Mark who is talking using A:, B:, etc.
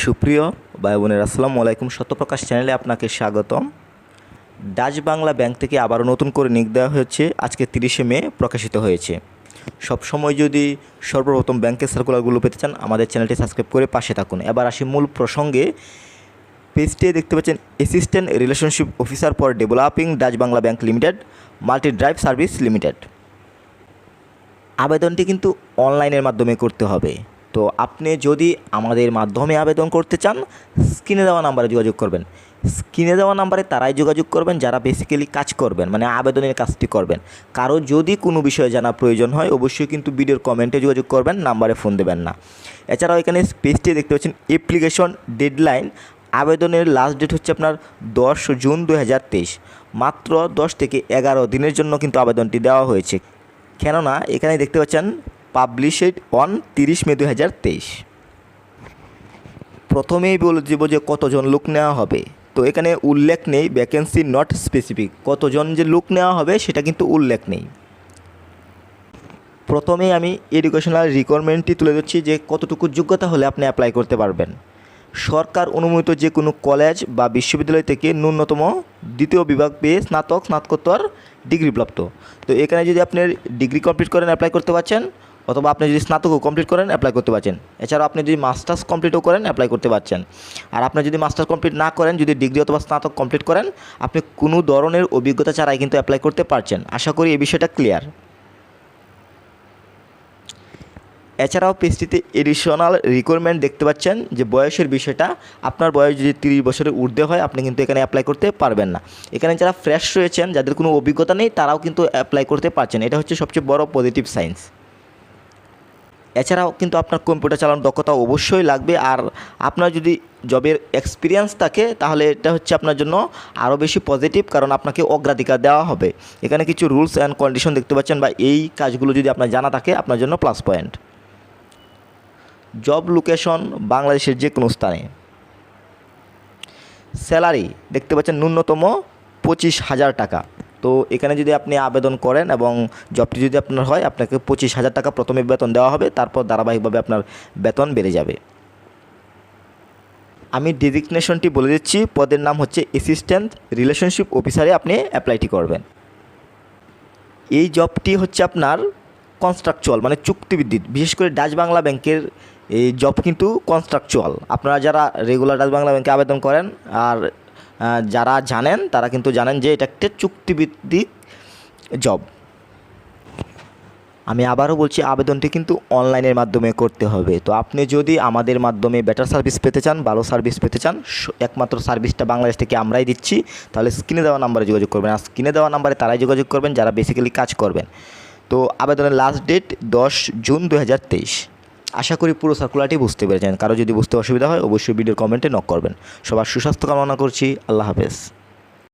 A: সুপ্রিয় ভাই বোনের, আসসালামু আলাইকুম সত্যপ্রকাশ চ্যানেলে আপনাকে স্বাগতম। ডাচ বাংলা ব্যাংক থেকে আবারও নতুন করে নিক দেওয়া হয়েছে। আজকে তিরিশে মে প্রকাশিত হয়েছে। সবসময় যদি সর্বপ্রথম ব্যাংকের সার্কুলারগুলো পেতে চান, আমাদের চ্যানেলটি সাবস্ক্রাইব করে পাশে থাকুন। এবার আসি মূল প্রসঙ্গে। পেজটি দেখতে পাচ্ছেন, assistant relationship officer for developing Dutch Bangla bank limited multi drive service limited. আবেদনটি কিন্তু অনলাইনের মাধ্যমে করতে হবে। তো আপনি যদি আমাদের মাধ্যমে আবেদন করতে চান, স্ক্রিনে দেওয়া নাম্বারে যোগাযোগ করবেন। স্ক্রিনে দেওয়া নাম্বারে তারাই যোগাযোগ করবেন, যারা বেসিক্যালি কাজ করবেন মানে আবেদনের কাজটি করবেন। কারও যদি কোনো বিষয়ে জানা প্রয়োজন হয়, অবশ্যই কিন্তু ভিডিওর কমেন্টে যোগাযোগ করবেন, নাম্বারে ফোন দেবেন না। এছাড়াও এখানে পেজটি দেখতে পাচ্ছেন অ্যাপ্লিকেশন ডেডলাইন আবেদনের লাস্ট ডেট হচ্ছে আপনার দশ জুন দু হাজার তেইশ। মাত্র দশ থেকে এগারো দিনের জন্য কিন্তু আবেদনটি দেওয়া হয়েছে। কেননা, এখানে দেখতে পাচ্ছেন পাবলিশেড অন তিরিশ মে দু হাজার তেইশ। প্রথমেই বলে দেবো যে কতজন লোক নেওয়া হবে। তো এখানে উল্লেখ নেই ভ্যাকেন্সি নট স্পেসিফিক কতজন যে লোক নেওয়া হবে সেটা কিন্তু উল্লেখ নেই। প্রথমেই আমি এডুকেশনাল রিকোয়ারমেন্টটি তুলে দিচ্ছি যে কতটুকু যোগ্যতা হলে আপনি অ্যাপ্লাই করতে পারবেন। সরকার অনুমোদিত যে কোনো কলেজ বা বিশ্ববিদ্যালয় থেকে ন্যূনতম দ্বিতীয় বিভাগ পেয়ে স্নাতক, স্নাতকোত্তর ডিগ্রি প্রাপ্ত। তো এখানে যদি আপনি ডিগ্রি কমপ্লিট করেন অ্যাপ্লাই করতে পারছেন অথবা আপনি যদি স্নাতকও কমপ্লিট করেন অ্যাপ্লাই করতে পারছেন। এছাড়াও আপনি যদি মাস্টার্স কমপ্লিটও করেন অ্যাপ্লাই করতে পারছেন। আর আপনি যদি মাস্টার্স কমপ্লিট না করেন, যদি ডিগ্রি অথবা স্নাতক কমপ্লিট করেন, আপনি কোনো ধরনের অভিজ্ঞতা ছাড়াই কিন্তু অ্যাপ্লাই করতে পারছেন। আশা করি এই বিষয়টা ক্লিয়ার এছাড়াও পেজটিতে এডিশনাল রিকোয়ারমেন্ট দেখতে পাচ্ছেন যে বয়সের বিষয়টা, আপনার বয়স যদি তিরিশ বছরের ঊর্ধ্বে হয়, আপনি কিন্তু এখানে অ্যাপ্লাই করতে পারবেন না। এখানে যারা ফ্রেশ রয়েছেন, যাদের কোনো অভিজ্ঞতা নেই, তারাও কিন্তু অ্যাপ্লাই করতে পারছেন। এটা হচ্ছে সবচেয়ে বড় পজিটিভ সাইন্স এছাড়াও কিন্তু আপনার কম্পিউটার চালানোর দক্ষতা অবশ্যই লাগবে। আর আপনার যদি জবের এক্সপিরিয়েন্স থাকে, তাহলে এটা হচ্ছে আপনার জন্য আরও বেশি পজিটিভ কারণ আপনাকে অগ্রাধিকার দেওয়া হবে। এখানে কিছু রুলস অ্যান্ড কন্ডিশন দেখতে পাচ্ছেন বা এই কাজগুলো যদি আপনার জানা থাকে, আপনার জন্য প্লাস পয়েন্ট জব লোকেশন বাংলাদেশের যে কোনো স্থানে। স্যালারি দেখতে পাচ্ছেন ন্যূনতম পঁচিশ হাজার টাকা। তো এখানে যদি আপনি আবেদন করেন এবং জবটি যদি আপনার হয়, আপনাকে পঁচিশ হাজার টাকা প্রথমে বেতন দেওয়া হবে, তারপর ধারাবাহিকভাবে আপনার বেতন বেড়ে যাবে। আমি ডেজিগনেশনটি বলে দিচ্ছি, পদের নাম হচ্ছে অ্যাসিস্ট্যান্ট রিলেশনশিপ অফিসারে আপনি অ্যাপ্লাইটি করবেন। এই জবটি হচ্ছে আপনার কনস্ট্রাকচুয়াল মানে চুক্তিভিত্তিক। বিশেষ করে ডাচ বাংলা ব্যাংকের এই জব কিন্তু কনস্ট্রাকচুয়াল আপনারা যারা রেগুলার ডাচ বাংলা ব্যাংকে আবেদন করেন, আর যারা জানেন, তারা কিন্তু জানেন যে এটা একটা চুক্তিভিত্তিক জব আমি আবারও বলছি, আবেদনটি কিন্তু অনলাইনের মাধ্যমে করতে হবে। তো আপনি যদি আমাদের মাধ্যমে বেটার সার্ভিস পেতে চান, ভালো সার্ভিস পেতে চান একমাত্র সার্ভিসটা বাংলাদেশ থেকে আমরাই দিচ্ছি, তাহলে স্ক্রিনে দেওয়া নাম্বারে যোগাযোগ করবেন। আর স্ক্রিনে দেওয়া নাম্বারে তারাই যোগাযোগ করবেন, যারা বেসিক্যালি কাজ করবেন। তো আবেদনের লাস্ট ডেট দশ জুন দু হাজার তেইশ। আশা করি পুরো সার্কুলারটি বুঝতে পেরেছেন। কারও যদি বুঝতে অসুবিধা হয়, অবশ্যই ভিডিওর কমেন্টে নক করবেন। সবার সুস্বাস্থ্য কামনা করছি। আল্লাহ হাফেজ।